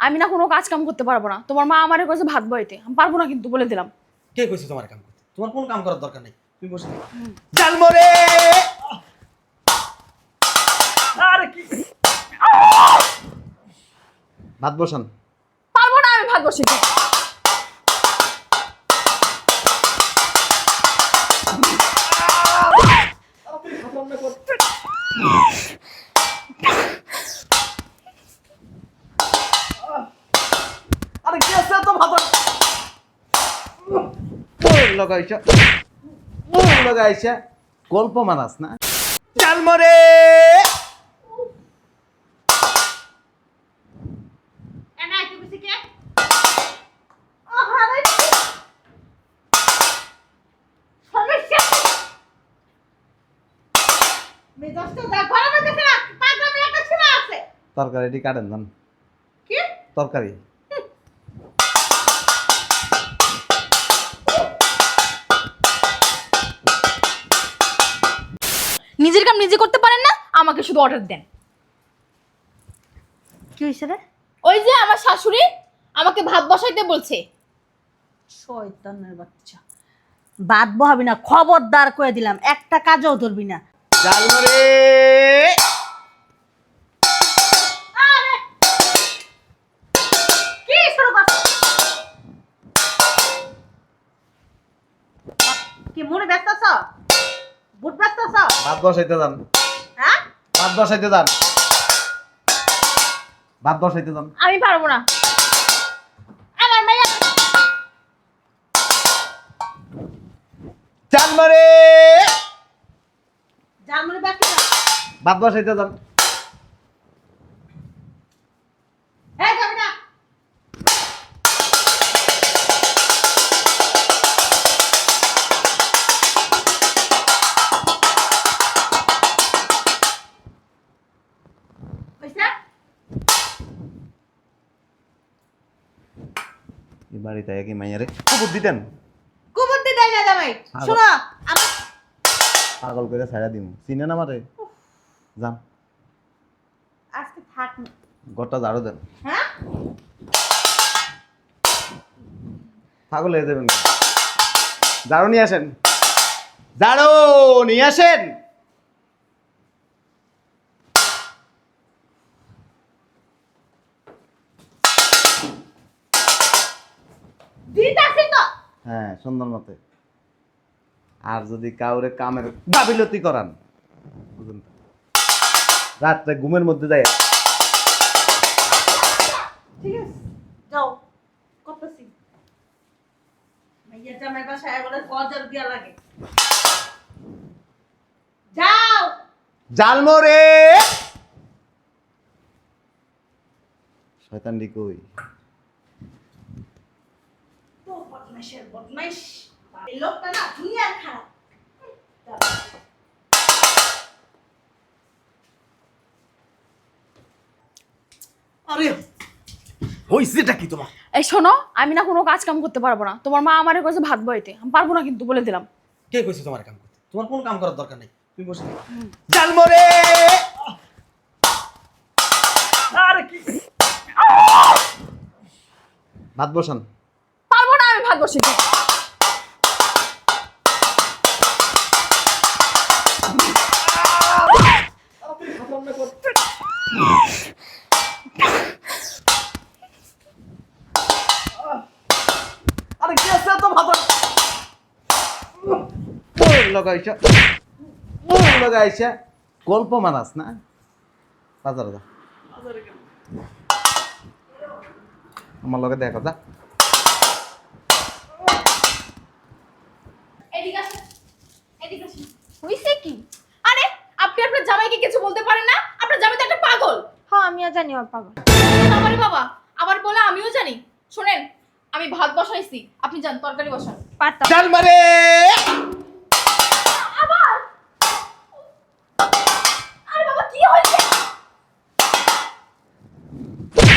আমি না কোনো কাজ কাম করতে পারব না। তোমার মা আমারে কাছে ভাত বইতে। আমি পারব না কিন্তু বলে দিলাম। কে কইছে তোমার কাম করতে? তোমার কোন কাম করার দরকার নেই। তুমি বসে থাকো। জালমরে! আরে কি? ভাত বসান। পারব না আমি ভাত বসিতে কি আছে তো ভাত লাগাইছে লাগাইছে গল্প মানাস না। জালমরে এনা তুই বুঝি কে? আহারে। নিজে করতে পারেন না আমাকে শুধু অর্ডার দেন। কি হইছে রে? ওই যে আমার শাশুড়ি আমাকে ভাত বসাইতে বলছে। শয়তানের বাচ্চা। বাদ বহাবি না খবরদার করে দিলাম একটা কাজও ধরবি না। জালমরে! মনে ব্যস্ত আছ বুট ব্যস্ত আছ ভাত বসাইতে যান। হ্যাঁ? ভাত বসাইতে যান। ভাত বসাইতে যান। আমি পারব না। আমার মাইয়া জালমরে জানমনে ব্যস্ত না। ভাত বসাইতে যান। বাড়িতে একই মাইয়ারে। খবর দিতেন কুবুদ্ধি দেয় না জামাই। আগো। শোনো আমার পাগল করে ছাড়া দিম। চিনে না মারে? যান আজকে থাক। ঘরটা ঝাড়ু দেন। হ্যাঁ? পাগল হয়ে যাবেন ঝাড়ু নিয়ে আসেন। ঝাড়ু নিয়ে আসেন। সুন্দর মতে। আর যদি কাউরে কামের গাফিলতি করান বুঝুন রাত্রে ঘুমের মধ্যে যায় ঠিক আছে যাও করতেছি। মাইয়া জামাই বাসায় বলে গজার দিয়া লাগে। যাও। জালমরে শয়তান কই তো বদমাইশের বদমাইশ। এই লোকটা না দুনিয়ার খারাপ। আরে হইছেটা কি তোমার? এই শোনো আমি না কোনো কাজ কাম করতে পারব না। তোমার মা আমারে কাছে ভাত বইতে আমি পারব না কিন্তু বলে দিলাম। কে কইছে তোমার কাম করতে? তোমার কোনো কাম করার দরকার নেই। তুমি বসে থাকো। জালমরে আরে কি ভাত বসান। আমি ভাত আরে কি আছে তো ভাত লাগাইছে গল্প মানাস না? বাজারে যা। আমার লগে দেখা, যা। হইছে কি? আরে আপনি আপনার জামাইকে কিছু বলতে পারেন না? আপনার জামাই তো একটা পাগল। হ্যাঁ আমিও জানি ওর পাগল। আমারে বাবা আবার বলে আমিও জানি। শুনেন আমি ভাত বসাইছি। আপনি যান তরকারি বসান। জালমারে আবার? আরে বাবা কি হয়েছে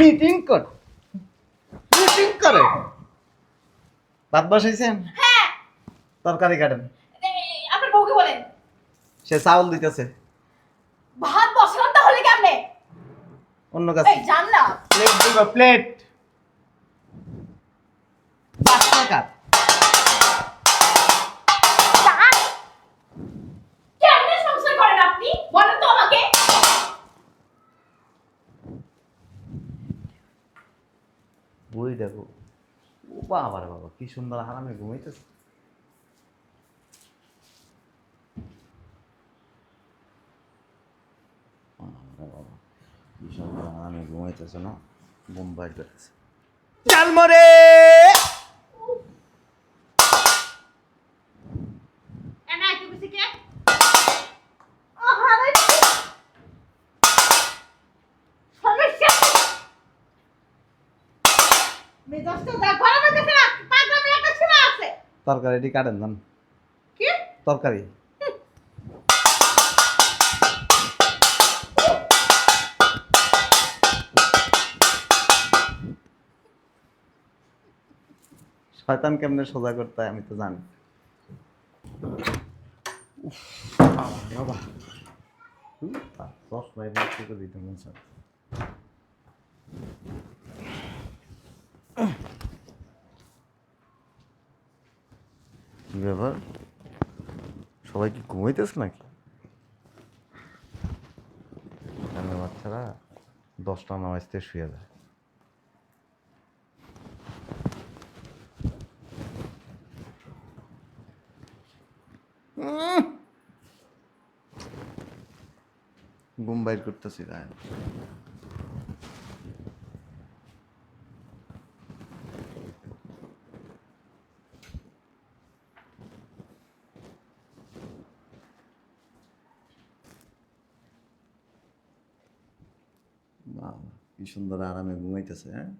মিটিং কর। মিটিং করে। ভাত বসাইছেন? হ্যাঁ। তরকারি কাটেন এই, আপনার বউকে বলেন সে চাউল দিতেছে। ভাত বসালাম তাহলে কেমনে? অন্য কাজ এই জান না। প্লেট দিব প্লেট পাঁচ টাকা। কেমনে সংসার করেন আপনি? বলেন তো আমাকে। বই দেখো। ও বাবা বাবা কি সুন্দর আরামে ঘুমাইতেছে বাবা রে বাবা, কি সুন্দর আরামে ঘুমাইতেছে না বোম্বাই করেছে চালমরে এনা কি বুঝি কে আহারে সমস্যা মেজাজটা যা গরম হয়ে গেছে না? পাগলামি একটা ছিল আছে? তরকারিটি কাটেন দেন। কি? তরকারি? শয়তান কেমনে সোজা করতে হয়, আমি তো জানি। দিতে মন। কি ব্যাপার? সবাই কি ঘুমাইতেছে নাকি? বাচ্চারা দশটা নামাজতে শুয়ে যায় উম। ঘুম বাইর করতেছি গায়ে কি সুন্দর আরামে ঘুমাইতেছে হ্যাঁ?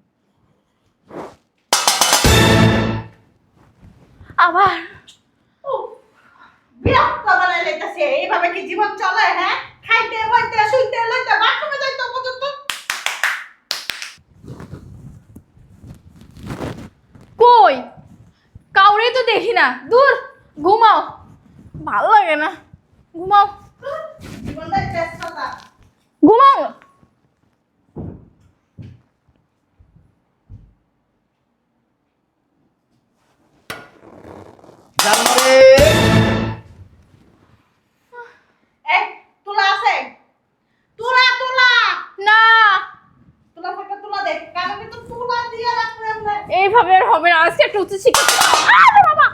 আবার? ও, বিরক্ত বানাই লাইতাছে এইভাবে কি জীবন চলে হ্যাঁ? লইতে বাথরুমে যাইতে পর্যন্ত। কই? কাউরে তো দেখি না। দূর ঘুমাও। ভালো লাগে না। ঘুমাও। জীবনটাই ব্যস্ততা। ঘুমাও। জানমারে এই তুলা আছে তুলা তুলা না তুলা থাকলে তুলা দে কারণ কিন্তু তুলা দিয়ে রাখবে আমরা এইভাবে আর হবে না। আজকে একটু উচিত শিক্ষা বাবা!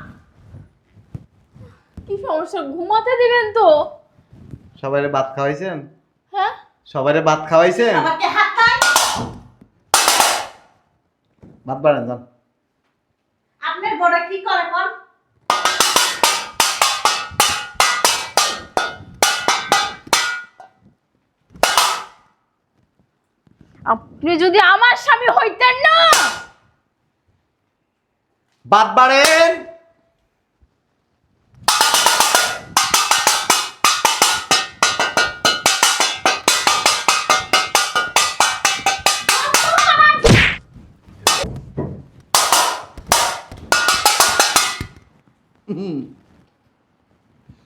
কি সমস্যা? ঘুমাতে দিবেন তো। সবাইরে ভাত খাওয়াইছেন? হ্যাঁ? সবাইরে ভাত খাওয়াইছেন? আমাকে হাত খাই ভাত বাড়েন যান। আপনার বড় কি করে কোন আপনি যদি আমার স্বামী হইতেন না! ভাত বাড়েন।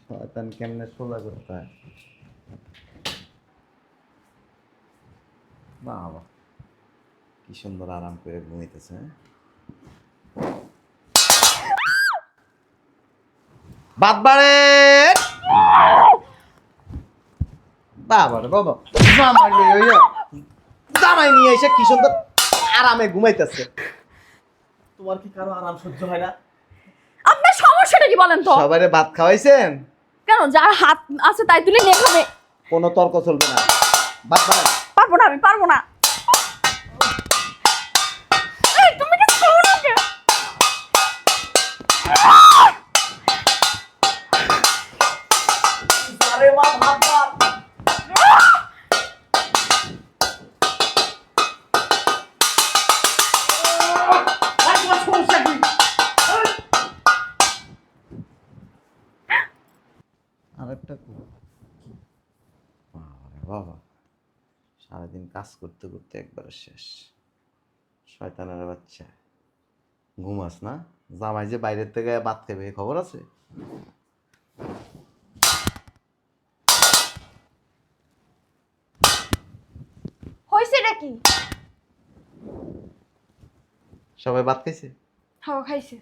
শয়তান কেমনে সোজা করতে হয় বাবা কি সুন্দর আরাম করে ঘুমাইতেছে হ্যাঁ? বাদ বাড়ে বাবা। বাবা জামাই নিয়ে এসে কি সুন্দর আরামে ঘুমাইতেছে। তোমার কি কারও আরাম সহ্য হয় না? আপনার সমস্যাটা কি বলেন তো? সবাইরে ভাত খাওয়াইছেন? কেন? যার হাত আছে তাই তুলে নিয়ে খাবে। কোনো তর্ক চলবে না। ভাত বাড়েন পারব না আমি পারব না। করতে একবারে শেষ। শয়তানের বাচ্চা। ঘুমাস না? জামাই যে বাইরের থেকে ভাত খাবে খবর আছে? হয়েছে রে কি? সবাই ভাত খাইছে? হাওয়া খাইছে।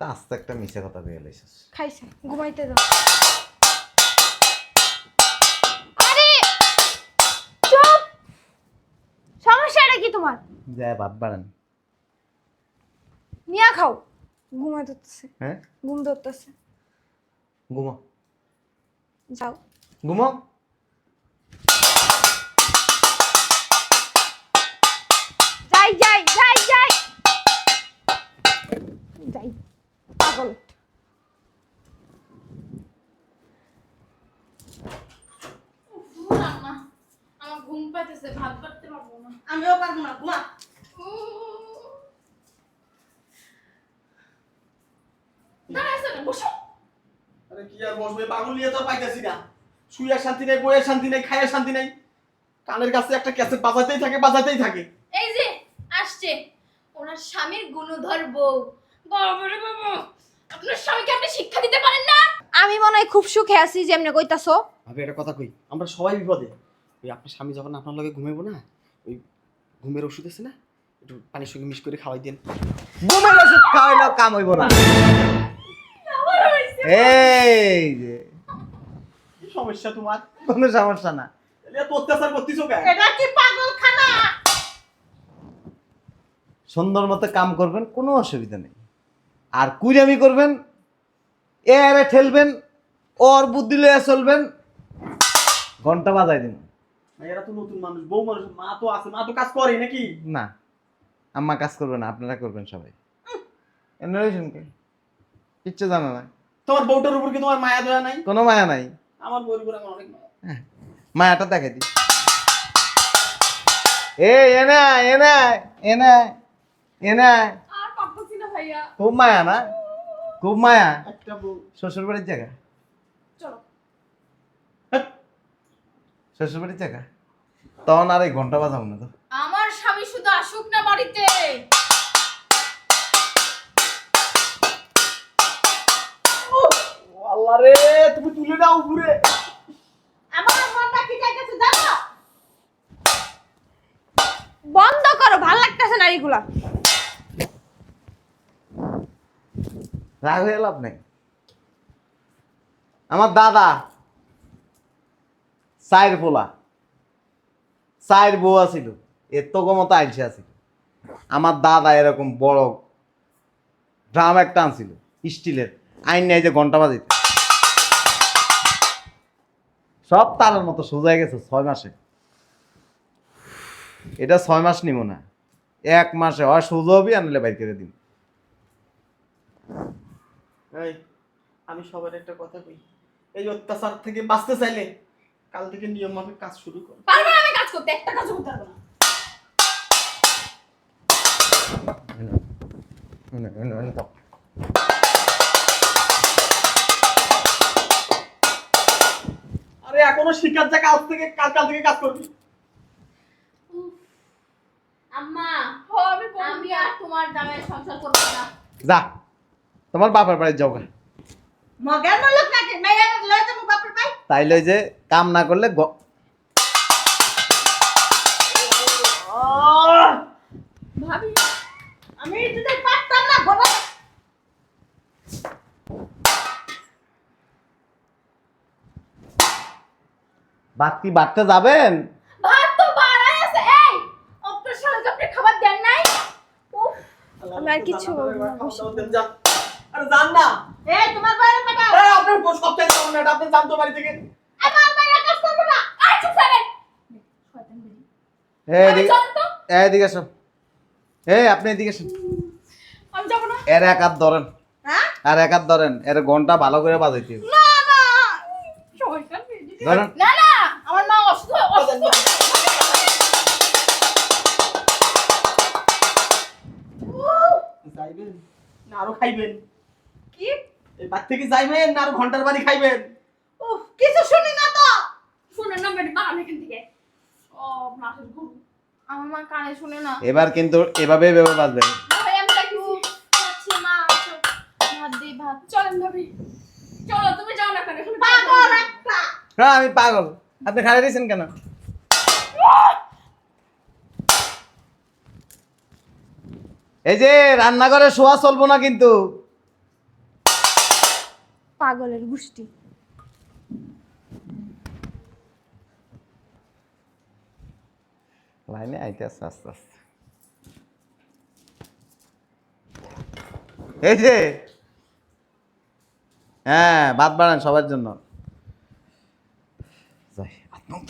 তা আস্তে একটা মিছে কথা বেয়ে লাইছিস। খাইছে ঘুমাইতে দাও। কি তোমার? যায় ভাত বাড়ান নিয়া খাও। ঘুমাই ধরতেছে। হ্যাঁ? ঘুম ধরতেছে। ঘুমো। যাও। ঘুমো। যাই যাই যাই যাই। যাই। পাগল। আমার ঘুম পাইতেছে ভাত আমিও পারব না ঘুমা। দাঁড়াইছে না বসো। আরে কি আর বসবে পাগল নিয়ে তো পাইতেছি না। শুয়ার শান্তি নেই বইয়ের শান্তি নেই খাইয়ের শান্তি নেই। কানের কাছে একটা ক্যাসেট বাজাতেই থাকে বাজাতেই থাকে। এই যে আসছে। ওনার স্বামীর গুণধর বউ। বাবারে বাবা আপনার স্বামীকে আপনি শিক্ষা দিতে পারেন না? আমি মনে হয় খুব সুখে আছি যেমনে কইতাছো। ভাবি একটা কথা কই আমরা সবাই বিপদে। ওই আপনার স্বামী যখন আপনার লগে ঘুমাইবো না ওই ঘুমের ওষুধ আছে না একটু পানির সঙ্গে মিশ করে খাওয়াই দেন। ঘুমের ওষুধ খাওয়াইলেও কাম হইব না। এই যে। কি সমস্যা তোমার? কোনো সমস্যা না। এত অত্যাচার করতেছো কেন? এটা কি পাগলখানা? সুন্দর মতো কাম করবেন কোনো অসুবিধা নেই। আর কুইরামি করবেন এরে ঠেলবেন ওর বুদ্ধি লইয়া চলবেন ঘণ্টা বাজাই দিন। এরা তো নতুন মানুষ বউ মানুষ মা তো আছে মা তো কাজ করে নাকি? না আম্মা কাজ করবে না আপনারা করবেন সবাই। কিচ্ছু জানা না তোমার বউটার উপর কি তোমার মায়া দয়া নাই? কোনো মায়া নাই। আমার বউর উপর আমার অনেক মায়া। হ্যাঁ, মায়াটা দেখাই দি এ এনা এনা এনা এনা আর পারতেছি না ভাইয়া। খুব মায়া না? খুব মায়া। একটা বউ। শ্বশুর বাড়ির জায়গা? তখন আর এই ঘণ্টা বাজাবো না তো। আমার স্বামী শুধু আসুক না বাড়িতে। ও আল্লাহ রে তুমি তুলে দাও উপরে। আমার মনটা কি যাইতেছে জানো বন্ধ করো ভালো লাগতেছে না এগুলা রাগ হয়ে লাভ নেই। আমার দাদা চায়ের পোলা চায়ের বউ আছিল এর তো মতো আইসে আছিল। আমার দাদা এরকম বড় ড্রাম একটা আনছিল, স্টিলের। আইন নেই যে ঘণ্টা বাজিতে। সব তারের মতো সোজা গেছে ছয় মাসে। এটা ছয় মাস নিব না। এক মাসে হয়, সোজা হবি আনলে বাইর করে দিন আমি সবার একটা কথা কই। এই অত্যাচার থেকে বাঁচতে চাইলে কাল থেকে নিয়ম মাফিক কাজ শুরু কর। পারব না আমি কাজ করতে একটা কাজও করতে পারব না। আরে এখনও শিকার যা কাল থেকে কাল কাল থেকে কাজ করবি। আম্মা হ আমি আমি আর তোমার জামাই সংসার করব না। যা তোমার বাপের বাড়ি যাও গা। মগের লোক নাকি? মেয়ে লয়ে যাব বাপের ভাই তাইলে ওই যে কাম না করলে ভাবি আমি যদি পারতাম না ঘরে ভাত কি বাড়তে যাবেন? ভাত তো বাড়াই আছে এই আপনার স্বামীকে আপনি খাবার দেন নাই? আমি আর কিচ্ছু বলব না, আরে জান না। এই তোমার আপনার সপ্তাহে যাবেন না আপনি জানতো বাড়ি থেকে। আমার বাইরে কাজ করব না। আর চুপ থাকেন শয়তান এদিকে চলেন এদিকে এসো এই আপনি এদিকে এসো আমি যাব না। এর এক হাত ধরেন। হ্যাঁ? আর এক হাত ধরেন এর ঘণ্টা ভালো করে বাজাইতে হবে। না না। ধরেন। না না আমার মা অসুস্থ অসুস্থ। যাইবেন। না আরও খাইবেন। কি? এবার থেকে যাইবেন আর ঘণ্টার বাড়ি খাইবেন? উফ কিছু শুনি না তো। না ম্যাডাম আমি এখান থেকে। ও মাছের আমার মা কানে শুনে না। এবার কিন্তু এভাবে এভাবে বাজবেন ভাই আমি আচ্ছা, মা আচ্ছা। ভাত ভাত। চলেন ভাবি। চলো তুমি যাও না কেন? পাগল একটা। হ্যাঁ আমি পাগল। আপনি খাড়া দিয়েছেন কেন? এই যে রান্নাঘরে শোয়া চলবো না কিন্তু। পাগলের গুষ্টি লাইনে আইতে আস্তে আস্তে। আস্তে এই যে হ্যাঁ ভাত বাড়ান সবার জন্য। যাই, আপনার।